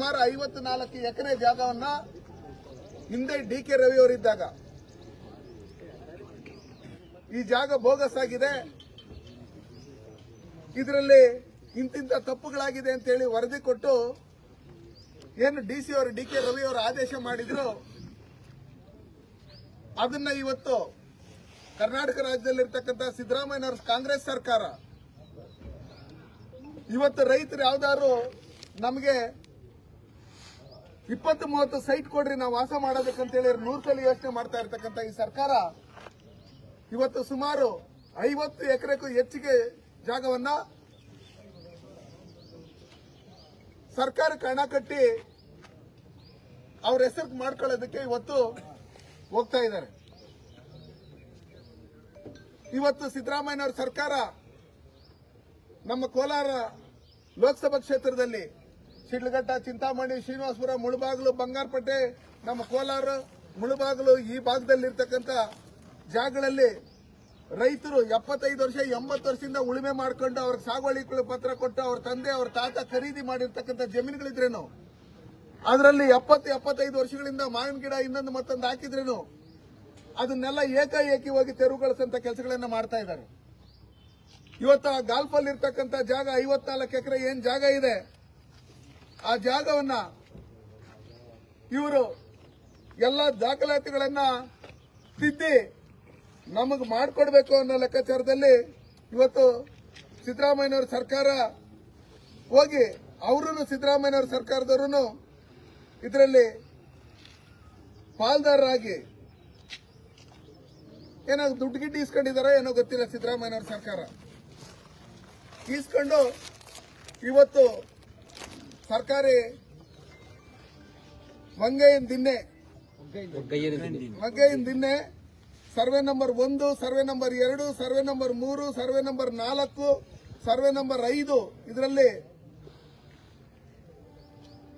ಸುಮಾರು ಐವತ್ತು ನಾಲ್ಕು ಎಕರೆ ಜಾಗವನ್ನ ಹಿಂದೆ ಡಿ ಕೆ ರವಿ ಅವರಿದ್ದಾಗ ಈ ಜಾಗ ಬೋಗಸ್ ಆಗಿದೆ. ಇದರಲ್ಲಿ ಇಂತಿಂತ ತಪ್ಪುಗಳಾಗಿದೆ ಅಂತ ಹೇಳಿ ವರದಿ ಕೊಟ್ಟು ಏನು ಡಿ ಸಿ ಅವರು, ಡಿ ಕೆ ರವಿ ಅವರು ಆದೇಶ ಮಾಡಿದ್ರು. ಅದನ್ನ ಇವತ್ತು ಕರ್ನಾಟಕ ರಾಜ್ಯದಲ್ಲಿರ್ತಕ್ಕಂಥ ಸಿದ್ದರಾಮಯ್ಯನವರ ಕಾಂಗ್ರೆಸ್ ಸರ್ಕಾರ. ಇವತ್ತು ರೈತರು ಯಾವ್ದಾದ್ರು ನಮಗೆ ಇಪ್ಪತ್ತು ಮೂವತ್ತು ಸೈಟ್ ಕೊಡ್ರಿ, ನಾವು ವಾಸ ಮಾಡೋದಕ್ಕಂತೇಳಿ ನೂರು ಸಲ ಯೋಚನೆ ಮಾಡ್ತಾ ಇರ್ತಕ್ಕಂಥ ಈ ಸರ್ಕಾರ ಇವತ್ತು ಸುಮಾರು ಐವತ್ತು ಎಕರೆಗೂ ಹೆಚ್ಚಿಗೆ ಜಾಗವನ್ನ ಸರ್ಕಾರಕ್ಕೆ ಹಣ ಕಟ್ಟಿ ಅವ್ರ ಹೆಸರು ಮಾಡ್ಕೊಳ್ಳೋದಕ್ಕೆ ಇವತ್ತು ಹೋಗ್ತಾ ಇದ್ದಾರೆ. ಇವತ್ತು ಸಿದ್ದರಾಮಯ್ಯನವರ ಸರ್ಕಾರ ನಮ್ಮ ಕೋಲಾರ ಲೋಕಸಭಾ ಕ್ಷೇತ್ರದಲ್ಲಿ ಶಿಡ್ಲಘಟ್ಟ, ಚಿಂತಾಮಣಿ, ಶ್ರೀನಿವಾಸಪುರ, ಮುಳುಬಾಗಿಲು, ಬಂಗಾರಪೇಟೆ, ನಮ್ಮ ಕೋಲಾರ, ಮುಳುಬಾಗಿಲು ಈ ಭಾಗದಲ್ಲಿರ್ತಕ್ಕಂಥ ಜಾಗಗಳಲ್ಲಿ ರೈತರು ಎಪ್ಪತ್ತೈದು ವರ್ಷ, ಎಂಬತ್ತು ವರ್ಷದಿಂದ ಉಳುಮೆ ಮಾಡ್ಕೊಂಡು ಅವ್ರ ಸಾಗುವಳಿ ಪತ್ರ ಕೊಟ್ಟು ಅವ್ರ ತಂದೆ, ಅವ್ರ ತಾತ ಖರೀದಿ ಮಾಡಿರ್ತಕ್ಕಂಥ ಜಮೀನುಗಳಿದ್ರೇನು? ಅದರಲ್ಲಿ ಎಪ್ಪತ್ತು, ಎಪ್ಪತ್ತೈದು ವರ್ಷಗಳಿಂದ ಮಾವಿನ ಗಿಡ ಇನ್ನೊಂದು ಮತ್ತೊಂದು ಹಾಕಿದ್ರೇನು? ಅದನ್ನೆಲ್ಲ ಏಕಾಏಕಿ ಹೋಗಿ ತೆರವುಗೊಳಿಸಂತ ಕೆಲಸಗಳನ್ನ ಮಾಡ್ತಾ ಇದ್ದಾರೆ. ಇವತ್ತು ಆ ಗಾಲ್ಫಲ್ಲಿ ಇರ್ತಕ್ಕಂಥ ಜಾಗ ಐವತ್ನಾಲ್ಕು ಎಕರೆ ಏನ್ ಜಾಗ ಇದೆ? ಆ ಜಾಗವನ್ನ ಇವರು ಎಲ್ಲ ದಾಖಲಾತಿಗಳನ್ನ ತಿದ್ದಿ ನಮಗೆ ಮಾಡಿಕೊಡ್ಬೇಕು ಅನ್ನೋ ಲೆಕ್ಕಾಚಾರದಲ್ಲಿ ಇವತ್ತು ಸಿದ್ದರಾಮಯ್ಯನವರ ಸರ್ಕಾರ ಹೋಗಿ ಅವರು ಸಿದ್ದರಾಮಯ್ಯನವರ ಸರ್ಕಾರದವರು ಇದರಲ್ಲಿ ಪಾಲ್ದಾರರಾಗಿ ಏನೋ ದುಡ್ಡು ಗಿಡ್ಡು ಇಸ್ಕೊಂಡಿದಾರೋ ಏನೋ ಗೊತ್ತಿಲ್ಲ ಸಿದ್ದರಾಮಯ್ಯನವರ ಸರ್ಕಾರ. ಇಸ್ಕೊಂಡು ಇವತ್ತು ಸರ್ಕಾರಿ ಮಂಗೈನ್ ದಿನ್ನೆ ಮಂಗೈನ್ ದಿನ್ನೆ ಸರ್ವೆ ನಂಬರ್ ಒಂದು, ಸರ್ವೆ ನಂಬರ್ ಎರಡು, ಸರ್ವೆ ನಂಬರ್ ಮೂರು, ಸರ್ವೆ ನಂಬರ್ ನಾಲ್ಕು, ಸರ್ವೆ ನಂಬರ್ ಐದು ಇದರಲ್ಲಿ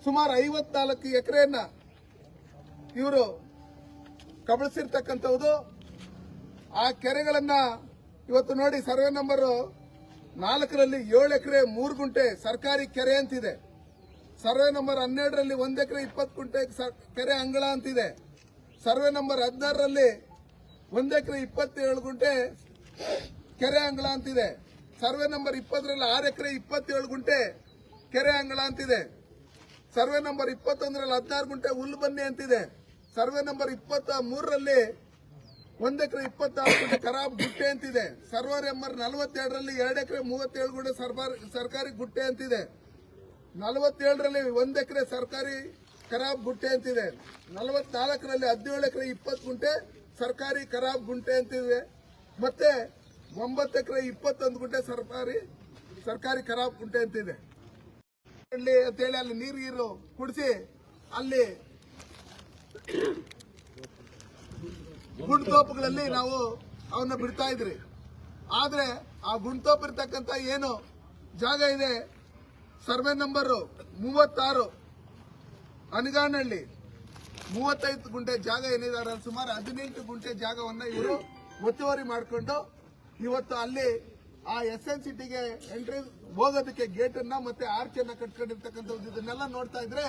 ಸುಮಾರು ಐವತ್ನಾಲ್ಕು ಎಕರೆಯನ್ನ ಇವರು ಕಬಳಿಸಿರ್ತಕ್ಕಂಥದ್ದು. ಆ ಕೆರೆಗಳನ್ನ ಇವತ್ತು ನೋಡಿ ಸರ್ವೆ ನಂಬರ್ ನಾಲ್ಕರಲ್ಲಿ ಏಳು ಎಕರೆ ಮೂರು ಗುಂಟೆ ಸರ್ಕಾರಿ ಕೆರೆ ಅಂತಿದೆ. ಸರ್ವೆ ನಂಬರ್ ಹನ್ನೆರಡರಲ್ಲಿ ಒಂದು ಎಕರೆ ಇಪ್ಪತ್ತು ಕುಂಟೆ ಕೆರೆ ಅಂಗಳ ಅಂತಿದೆ. ಸರ್ವೆ ನಂಬರ್ ಹದಿನಾರರಲ್ಲಿ ಒಂದು ಎಕರೆ ಇಪ್ಪತ್ತೇಳು ಗುಂಟೆ ಕೆರೆ ಅಂಗಳ ಅಂತಿದೆ. ಸರ್ವೆ ನಂಬರ್ ಇಪ್ಪತ್ತರಲ್ಲಿ ಆರು ಎಕರೆ ಇಪ್ಪತ್ತೇಳು ಗುಂಟೆ ಕೆರೆ ಅಂಗಳ ಅಂತಿದೆ. ಸರ್ವೆ ನಂಬರ್ ಇಪ್ಪತ್ತೊಂದರಲ್ಲಿ ಹದಿನಾರು ಗುಂಟೆ ಹುಲ್ಲು ಬನ್ನಿ ಅಂತಿದೆ. ಸರ್ವೆ ನಂಬರ್ ಇಪ್ಪತ್ತ ಮೂರರಲ್ಲಿ ಒಂದು ಎಕರೆ ಇಪ್ಪತ್ತಾರು ಗುಂಟೆ ಖರಾಬ್ ಗುಟ್ಟೆ ಅಂತಿದೆ. ಸರ್ವೆ ನಂಬರ್ ನಲವತ್ತೆರಡರಲ್ಲಿ ಎರಡು ಎಕರೆ ಮೂವತ್ತೇಳು ಗುಂಟೆ ಸರ್ಕಾರಿ ಗುಟ್ಟೆ ಅಂತಿದೆ. ನಲವತ್ತೇಳರಲ್ಲಿ ಒಂದ್ ಎಕರೆ ಸರ್ಕಾರಿ ಖರಾಬ್ ಗುಂಟೆ ಅಂತಿದೆ. ನಲವತ್ನಾಲ್ಕರಲ್ಲಿ ಹದಿನೇಳು ಎಕರೆ ಇಪ್ಪತ್ತು ಗುಂಟೆ ಸರ್ಕಾರಿ ಖರಾಬ್ ಗುಂಟೆ ಅಂತಿದೆ. ಮತ್ತೆ ಒಂಬತ್ತು ಎಕರೆ ಇಪ್ಪತ್ತೊಂದು ಗುಂಟೆ ಸರ್ಕಾರಿ ಸರ್ಕಾರಿ ಖರಾಬ್ ಗುಂಟೆ ಅಂತಿದೆ. ಅಂತೇಳಿ ಅಲ್ಲಿ ನೀರು ಗೀರು ಕುಡಿಸಿ ಅಲ್ಲಿ ಗುಂಡ್ತೋಪುಗಳಲ್ಲಿ ನಾವು ಅವನ್ನ ಬಿಡ್ತಾ ಇದ್ರಿ. ಆದ್ರೆ ಆ ಗುಂಡ್ತೋಪ್ ಇರ್ತಕ್ಕಂಥ ಏನು ಜಾಗ ಇದೆ ಸರ್ವೆ ನಂಬರ್ ಮೂವತ್ತಾರು. ಅನಗಾನಹಳ್ಳಿ ಮೂವತ್ತೈದು ಗುಂಟೆ ಜಾಗ ಏನಿದ್ದಾರೆ ಸುಮಾರು ಹದಿನೆಂಟು ಗುಂಟೆ ಜಾಗವನ್ನ ಇವರು ಒತ್ತುವರಿ ಮಾಡಿಕೊಂಡು ಇವತ್ತು ಅಲ್ಲಿ ಆ ಎಸ್ ಎನ್ ಸಿಟಿಗೆ ಎಂಟ್ರಿ ಹೋಗೋದಕ್ಕೆ ಗೇಟ್ ಅನ್ನ ಮತ್ತೆ ಆರ್ಚ್ ಅನ್ನ ಕಟ್ಕೊಂಡಿರ್ತಕ್ಕಂಥದ್ದು ಇದನ್ನೆಲ್ಲ ನೋಡ್ತಾ ಇದ್ರೆ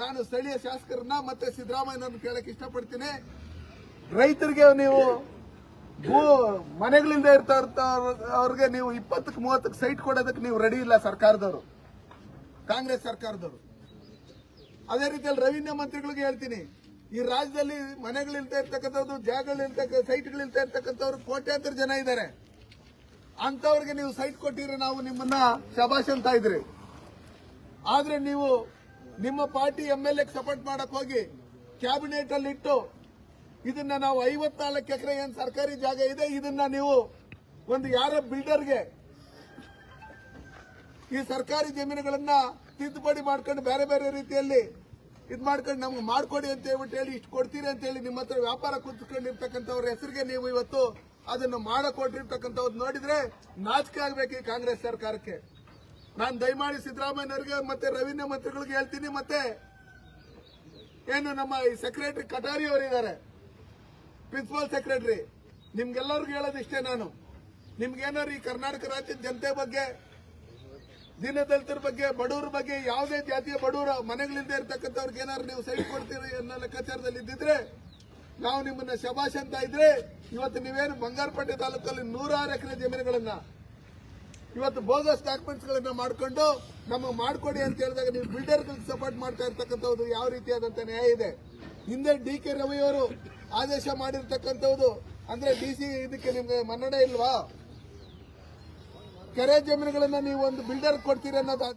ನಾನು ಸ್ಥಳೀಯ ಶಾಸಕರನ್ನ ಮತ್ತೆ ಸಿದ್ದರಾಮಯ್ಯನನ್ನು ಕೇಳಕ್ ಇಷ್ಟಪಡ್ತೀನಿ. ರೈತರಿಗೆ ನೀವು ಭೂ ಮನೆಗಳಿಂದ ಇರ್ತಾ ಅವ್ರಿಗೆ ನೀವು ಇಪ್ಪತ್ತಕ್ಕೆ ಮೂವತ್ತಕ್ಕೆ ಸೈಟ್ ಕೊಡೋದಕ್ಕೆ ನೀವು ರೆಡಿ ಇಲ್ಲ ಸರ್ಕಾರದವರು. ಕಾಂಗ್ರೆಸ್ ಸರ್ಕಾರದವರು. ಅದೇ ರೀತಿಯಲ್ಲಿ ರೆವಿನ್ಯೂ ಮಂತ್ರಿಗಳಿಗೆ ಹೇಳ್ತೀನಿ. ಈ ರಾಜ್ಯದಲ್ಲಿ ಮನೆಗಳಿಲ್ತಾ ಇರ್ತಕ್ಕಂಥದ್ದು ಸೈಟ್ ಸೈಟ್ಗಳಿಲ್ತಾ ಇರ್ತಕ್ಕಂಥವ್ರು ಕೋಟ್ಯಾಂತರ ಜನ ಇದ್ದಾರೆ. ಅಂತವ್ರಿಗೆ ನೀವು ಸೈಟ್ ಕೊಟ್ಟಿದ್ರೆ ನಾವು ನಿಮ್ಮನ್ನ ಶಬಾಷ್ ಅಂತ ಇದ್ರಿ. ಆದ್ರೆ ನೀವು ನಿಮ್ಮ party M L A support ಮಾಡಕ್ ಹೋಗಿ ಕ್ಯಾಬಿನೆಟ್ ಅಲ್ಲಿ ಇಟ್ಟು ಇದನ್ನ ನಾವು ಐವತ್ನಾಲ್ಕು ಎಕರೆ ಏನ್ ಸರ್ಕಾರಿ ಜಾಗ ಇದೆ, ಇದನ್ನ ನೀವು ಒಂದು ಯಾರ ಬಿಲ್ಡರ್ಗೆ ಈ ಸರ್ಕಾರಿ ಜಮೀನುಗಳನ್ನ ತಿದ್ದುಪಡಿ ಮಾಡ್ಕೊಂಡು ಬೇರೆ ಬೇರೆ ರೀತಿಯಲ್ಲಿ ಇದ್ ಮಾಡ್ಕೊಂಡು ನಮ್ಗೆ ಮಾಡ್ಕೊಡಿ ಅಂತ ಹೇಳ್ಬಿಟ್ಟು ಹೇಳಿ ಇಷ್ಟು ಕೊಡ್ತೀರಿ ಅಂತ ಹೇಳಿ ನಿಮ್ಮ ಹತ್ರ ವ್ಯಾಪಾರ ಕುತ್ಕೊಂಡಿರ್ತಕ್ಕಂಥವ್ರ ಹೆಸರಿಗೆ ನೀವು ಇವತ್ತು ಅದನ್ನು ಮಾಡಕ್ ಕೊಟ್ಟಿರ್ತಕ್ಕಂಥವ್ರು ನೋಡಿದ್ರೆ ನಾಚಿಕೆ ಆಗ್ಬೇಕು ಈ ಕಾಂಗ್ರೆಸ್ ಸರ್ಕಾರಕ್ಕೆ. ನಾನು ದಯಮಾಡಿ ಸಿದ್ದರಾಮಯ್ಯನವರಿಗೆ ಮತ್ತೆ ರವೀಂದ್ರ ಮಂತ್ರಿಗಳಿಗೆ ಹೇಳ್ತೀನಿ, ಮತ್ತೆ ಏನು ನಮ್ಮ ಈ ಸೆಕ್ರೆಟರಿ ಕಟಾರಿ ಅವರಿದ್ದಾರೆ. ಪ್ರಿನ್ಸಿಪಲ್ ಸೆಕ್ರೆಟರಿ ನಿಮ್ಗೆಲ್ಲರಿಗೂ ಹೇಳೋದಿಷ್ಟೇ ನಾನು. ನಿಮ್ಗೇನಾರು ಈ ಕರ್ನಾಟಕ ರಾಜ್ಯದ ಜನತೆ ಬಗ್ಗೆ ದೀನದಲಿತರ ಬಗ್ಗೆ, ಬಡವರ ಬಗ್ಗೆ, ಯಾವುದೇ ಜಾತಿಯ ಬಡವರ ಮನೆಗಳಿಂದ ಇರ್ತಕ್ಕಂಥವ್ರಿಗೆ ಏನಾದ್ರು ನೀವು ಸೈಡ್ ಕೊಡ್ತೀರಿ ಅನ್ನೋ ಲೆಕ್ಕಾಚಾರದಲ್ಲಿ ಇದ್ದಿದ್ರೆ, ನಾವು ನಿಮ್ಮನ್ನ ಶಬಾಷ್ ಅಂತ ಇದ್ರೆ, ಇವತ್ತು ನೀವೇನು ಬಂಗಾರಪೇಟೆ ತಾಲೂಕಲ್ಲಿ ನೂರಾರು ಎಕರೆ ಜಮೀನುಗಳನ್ನ, ಇವತ್ತು ಬೋಗಸ್ ಡಾಕ್ಯುಮೆಂಟ್ಸ್ ಗಳನ್ನ ಮಾಡ್ಕೊಂಡು, ನಮಗೆ ಮಾಡ್ಕೊಡಿ ಅಂತ ಹೇಳಿದಾಗ ನೀವು ಬಿಲ್ಡರ್ಗಳಿಗೆ ಸಪೋರ್ಟ್ ಮಾಡ್ತಾ ಇರ್ತಕ್ಕಂಥದ್ದು ಯಾವ ರೀತಿಯಾದಂತ ನ್ಯಾಯ ಇದೆ. ಹಿಂದೆ ಡಿ ಕೆ ರವಿ ಅವರು ಆದೇಶ ಮಾಡಿರ್ತಕ್ಕಂಥದ್ದು ಅಂದ್ರೆ ಡಿ ಇದಕ್ಕೆ ನಿಮ್ಗೆ ಮನ್ನಣೆ ಇಲ್ವಾ? ಕೆರೆ ಜಮೀನುಗಳನ್ನ ನೀವು ಒಂದು ಬಿಲ್ಡರ್ ಕೊಡ್ತೀರಿ ಅನ್ನೋದು